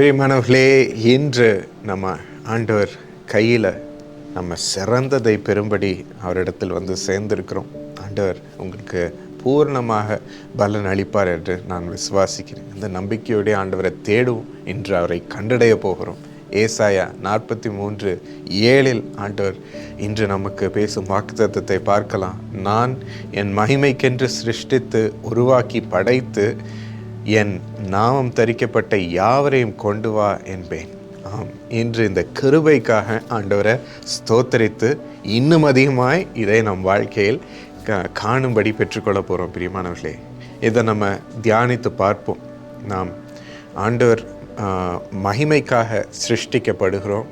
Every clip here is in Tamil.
பிரியமானவர்களே இன்று நம்ம ஆண்டவர் கையில் நம்ம சிறந்ததை பெறும்படி அவரிடத்தில் வந்து சேர்ந்திருக்கிறோம். ஆண்டவர் உங்களுக்கு பூர்ணமாக பலன் அளிப்பார் என்று நான் விசுவாசிக்கிறேன். இந்த நம்பிக்கையோடைய ஆண்டவரை தேடுவோம் இன்று அவரை கண்டடைய போகிறோம். ஏசாயா நாற்பத்தி மூன்று ஏழில் ஆண்டவர் இன்று நமக்கு பேசும் வாக்குத்தத்தை பார்க்கலாம். நான் என் மகிமைக்கென்று சிருஷ்டித்து உருவாக்கி படைத்து என் நாமம் தரிக்கப்பட்ட யாவரையும் கொண்டு வா என்பேன். ஆம் இன்று இந்த கிருபைக்காக ஆண்டவரை ஸ்தோத்தரித்து இன்னும் அதிகமாய் இதை நம் வாழ்க்கையில் காணும்படி பெற்றுக்கொள்ள போகிறோம் பிரியமானவர்களே. இதை நம்ம தியானித்து பார்ப்போம். நாம் ஆண்டவர் மகிமைக்காக சிருஷ்டிக்கப்படுகிறோம்.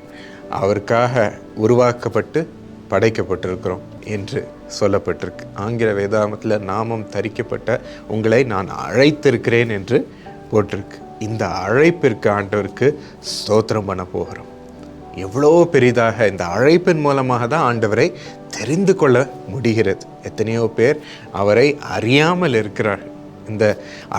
அவருக்காக உருவாக்கப்பட்டு படைக்கப்பட்டிருக்கிறோம் என்று சொல்லப்பட்டிருக்கு. ஆங்கில வேதாமத்தில் நாமம் தரிக்கப்பட்ட உங்களை நான் அழைத்திருக்கிறேன் என்று போட்டிருக்கு. இந்த அழைப்பிற்கு ஆண்டவருக்கு ஸ்தோத்திரம் பண்ண போகிறோம். எவ்வளோ பெரிதாக இந்த அழைப்பின் மூலமாக தான் ஆண்டவரை தெரிந்து கொள்ள முடிகிறது. எத்தனையோ பேர் அவரை அறியாமல் இருக்கிறார்கள். இந்த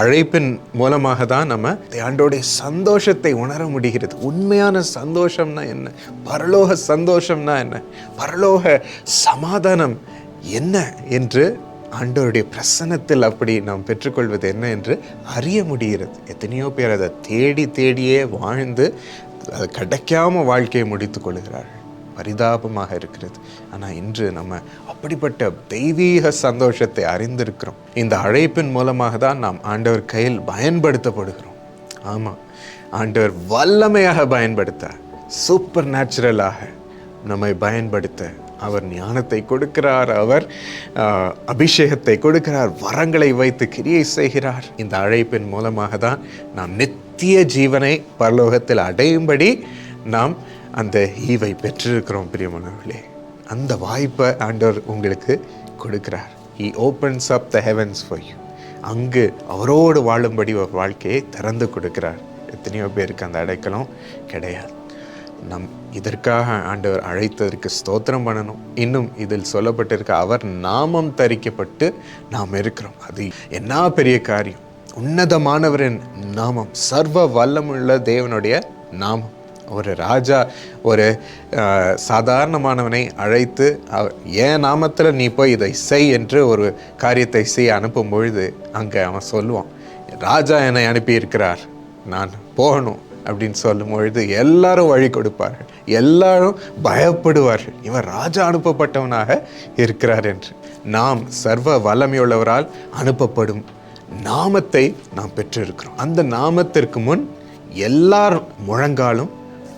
அழைப்பின் மூலமாக தான் நம்ம ஆண்டோடைய சந்தோஷத்தை உணர முடிகிறது. உண்மையான சந்தோஷம்னா என்ன? பரலோக சந்தோஷம்னா என்ன? பரலோக சமாதானம் என்ன என்று ஆண்டோருடைய பிரசனத்தில் அப்படி நாம் பெற்றுக்கொள்வது என்ன என்று அறிய முடிகிறது. எத்தனையோ பேர் அதை தேடி தேடியே வாழ்ந்து அது கிடைக்காம வாழ்க்கையை முடித்துக் கொள்கிறார்கள். பரிதாபமாக இருக்கிறது. ஆனால் இன்று நம்ம அப்படிப்பட்ட தெய்வீக சந்தோஷத்தை அறிந்திருக்கிறோம். இந்த அழைப்பின் மூலமாக தான் நாம் ஆண்டவர் கையில் பயன்படுத்தப்படுகிறோம். ஆமாம் ஆண்டவர் வல்லமையாக பயன்படுத்த சூப்பர் நேச்சுரலாக நம்மை பயன்படுத்த அவர் ஞானத்தை கொடுக்கிறார் அவர் அபிஷேகத்தை கொடுக்கிறார் வரங்களை வைத்து கிரியை செய்கிறார். இந்த அழைப்பின் மூலமாக தான் நாம் நித்திய ஜீவனை பரலோகத்தில் அடையும்படி நாம் அந்த ஈவை பெற்றிருக்கிறோம் பிரியமானவர்களே. அந்த வாய்ப்பை ஆண்டவர் உங்களுக்கு கொடுக்குறார். He opens up the heavens for you அங்கு அவரோடு வாழும்படி ஒரு வாழ்க்கையை திறந்து கொடுக்கிறார். எத்தனையோ பேருக்கு அந்த அடைக்கலம் கிடையாது. நம் இதற்காக ஆண்டவர் அழைத்ததற்கு ஸ்தோத்திரம் பண்ணணும். இன்னும் இதில் சொல்லப்பட்டிருக்க அவர் நாமம் தரிக்கப்பட்டு நாம் இருக்கிறோம். அது என்ன பெரிய காரியம்? உன்னதமானவரின் நாமம் சர்வ வல்லமுள்ள தேவனுடைய நாமம். ஒரு ராஜா ஒரு சாதாரணமானவனை அழைத்து என் நாமத்தில் நீ போய் இதை செய்? என்று ஒரு காரியத்தை செய்ய அனுப்பும் பொழுது அங்கே அவன் சொல்லுவான் ராஜா என்னை அனுப்பியிருக்கிறார் நான் போகணும். அப்படின்னு சொல்லும் பொழுது எல்லாரும் வழி கொடுப்பார்கள். எல்லாரும் பயப்படுவார்கள். இவன் ராஜா அனுப்பப்பட்டவனாக இருக்கிறார் என்று. நாம் சர்வ வல்லமையுள்ளவரால் அனுப்பப்படும் நாமத்தை நாம் பெற்றிருக்கிறோம். அந்த நாமத்திற்கு முன் எல்லார் முழங்காலும்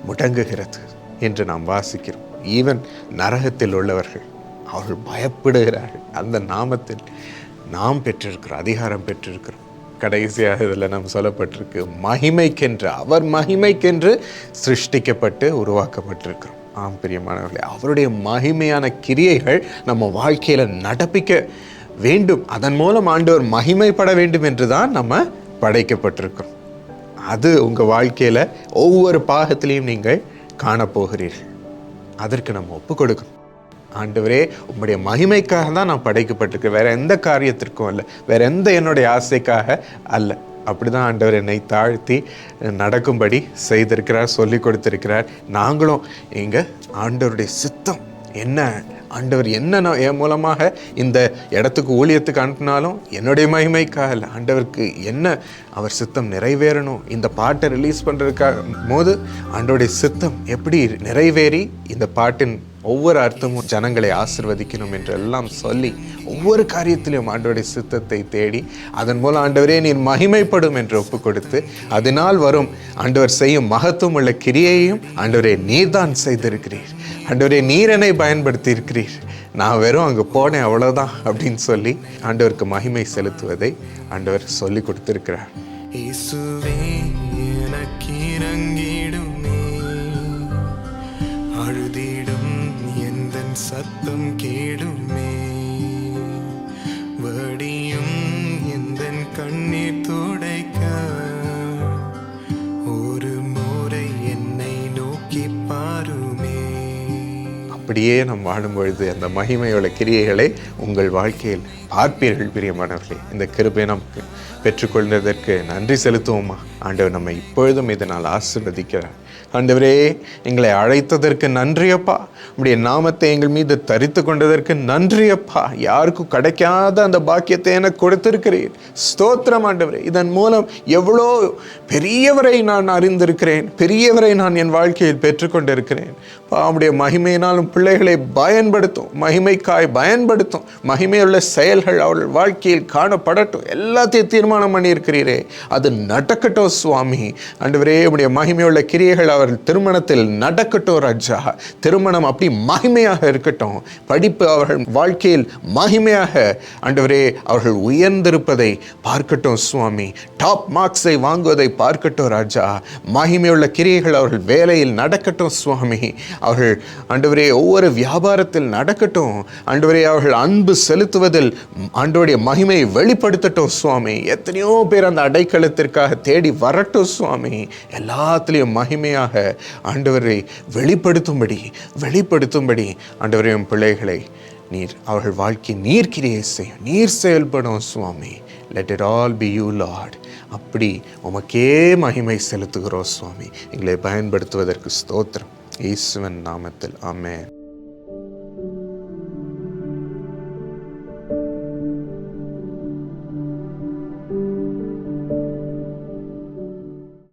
முடங்குகிறது என்று நாம் வாசிக்கிறோம். ஈவன் நரகத்தில் உள்ளவர்கள் அவர்கள் பயப்படுகிறார்கள். அந்த நாமத்தில் நாம் பெற்றிருக்கிறோம் அதிகாரம் பெற்றிருக்கிறோம். கடைசியாக இதில் நாம் சொல்லப்பட்டிருக்கு மகிமைக்கென்று அவர் மகிமைக்கென்று சிருஷ்டிக்கப்பட்டு உருவாக்கப்பட்டிருக்கிறோம். ஆம் பிரியமானவர்களே அவருடைய மகிமையான கிரியைகள் நம்ம வாழ்க்கையில் நடப்பிக்க வேண்டும். அதன் மூலம் ஆண்டவர் மகிமைப்பட வேண்டும் என்று தான் நம்ம படைக்கப்பட்டிருக்கிறோம். அது உங்கள் வாழ்க்கையில் ஒவ்வொரு பாகத்திலையும் நீங்கள் காணப்போகிறீர்கள். அதற்கு நம்ம ஒப்பு கொடுக்கணும். ஆண்டவரே உங்களுடைய மகிமைக்காக தான் நான் படைக்கப்பட்டிருக்கேன். வேற எந்த காரியத்திற்கும் அல்ல. வேற எந்த என்னுடைய ஆசைக்காக அல்ல. அப்படிதான் ஆண்டவர் என்னை தாழ்த்தி நடக்கும்படி செய்திருக்கிறார் சொல்லி கொடுத்திருக்கிறார். நாங்களும் எங்கள் ஆண்டவருடைய சித்தம் என்ன? ஆண்டவர் என்ன என் மூலமாக இந்த இடத்துக்கு ஊழியத்துக்கு அனுப்பினாலும் என்னுடைய மகிமைக்காக இல்லை. ஆண்டவருக்கு என்ன அவர் சித்தம் நிறைவேறணும்? இந்த பாட்டை ரிலீஸ் பண்ணுறதுக்காக போது ஆண்டவருடைய சித்தம் எப்படி நிறைவேறி இந்த பாட்டின் ஒவ்வொரு அர்த்தமும் ஜனங்களை ஆசிர்வதிக்கணும் என்றெல்லாம் சொல்லி ஒவ்வொரு காரியத்திலையும் ஆண்டவருடைய சித்தத்தை தேடி அதன் மூலம் ஆண்டவரே நீர் மகிமைப்படும் என்று ஒப்பு கொடுத்து அதனால் வரும் ஆண்டவர் செய்யும் மகத்துவம் உள்ள கிரியையும் ஆண்டவரே நீர்தான் செய்திருக்கிறீர். ஆண்டவரே நீர் என்னை பயன்படுத்தி இருக்கிறீர் நான் வெறும் அங்கே போனேன் அவ்வளோதான் அப்படின்னு சொல்லி ஆண்டவருக்கு மகிமை செலுத்துவதை ஆண்டவர் சொல்லி கொடுத்துருக்கிறார். இயேசுவே அழுதிடும் எந்தன் சத்தம் கேடுமே. அப்படியே நாம் வாழும் பொழுது அந்த மகிமையுள்ள கிரியைகளை உங்கள் வாழ்க்கையில் பார்ப்பீர்கள் பிரியமானவர்களே. இந்த கிருபை நமக்கு பெற்றுக்கொள்வதற்கு நன்றி செலுத்துவோமா? ஆண்டவர் நம்மை இப்பொழுதும் இதனால் ஆசிர்வதிக்கிறார். ஆண்டவரே எங்களை அழைத்ததற்கு நன்றியப்பா. உடைய நாமத்தை எங்கள் மீது தரித்து கொண்டதற்கு நன்றியப்பா. யாருக்கும் கிடைக்காத அந்த பாக்கியத்தை எனக்கு கொடுத்திருக்கிறீர். ஸ்தோத்திரம் ஆண்டவரே. இதன் மூலம் எவ்வளோ பெரியவரை நான் அறிந்திருக்கிறேன். பெரியவரை நான் என் வாழ்க்கையில் பெற்றுக்கொண்டிருக்கிறேன். அவனுடைய மகிமையினாலும் பிள்ளைகளை பயன்படுத்தும். மகிமைக்காய் பயன்படுத்தும். மகிமையுள்ள செயல்கள் அவள் வாழ்க்கையில் காணப்படட்டும். எல்லாத்தையும் தீர்மானம் பண்ணியிருக்கிறீரே. அது நடக்கட்டும் சுவாமி. ஆண்டவரே உடைய மகிமையுள்ள கிரியைகள் அவர்கள் திருமணத்தில் நடக்கட்டும் ராஜா. திருமணம் அப்படி மகிமையாக இருக்கட்டும். படிப்பு அவர்கள் வாழ்க்கையில் மகிமையாக. ஆண்டவரே அவர்கள் உயர்ந்திருப்பதை பார்க்கட்டும் சுவாமி. டாப் மார்க்ஸை வாங்குவதை பார்க்கட்டும் ராஜா. மகிமையுள்ள கிரியைகள் அவர்கள் வேலையில் நடக்கட்டும் சுவாமி. அவர்கள் ஆண்டவரே ஒவ்வொரு வியாபாரத்தில் நடக்கட்டும். ஆண்டவரே அவர்கள் அன்பு செலுத்துவதில் ஆண்டவருடைய மகிமையை வெளிப்படுத்தட்டும் சுவாமி. எத்தனையோ பேர் அந்த அடைக்கலத்திற்காக தேடி வரட்டும் சுவாமி. எல்லாத்துலேயும் மகிமையாக ஆண்டவரை வெளிப்படுத்தும்படி வெளிப்படுத்தும்படி ஆண்டவரையும் பிள்ளைகளை நீர் அவர்கள் வாழ்க்கை நீர் கிரியை செய்யும் நீர் செயல்படும் சுவாமி. Let it all be you Lord அப்படி உமக்கே மகிமை செலுத்துகிறோம் சுவாமி. எங்களை பயன்படுத்துவதற்கு ஸ்தோத்திரம். ஈஸ்வன் நாமத்தில். ஆமே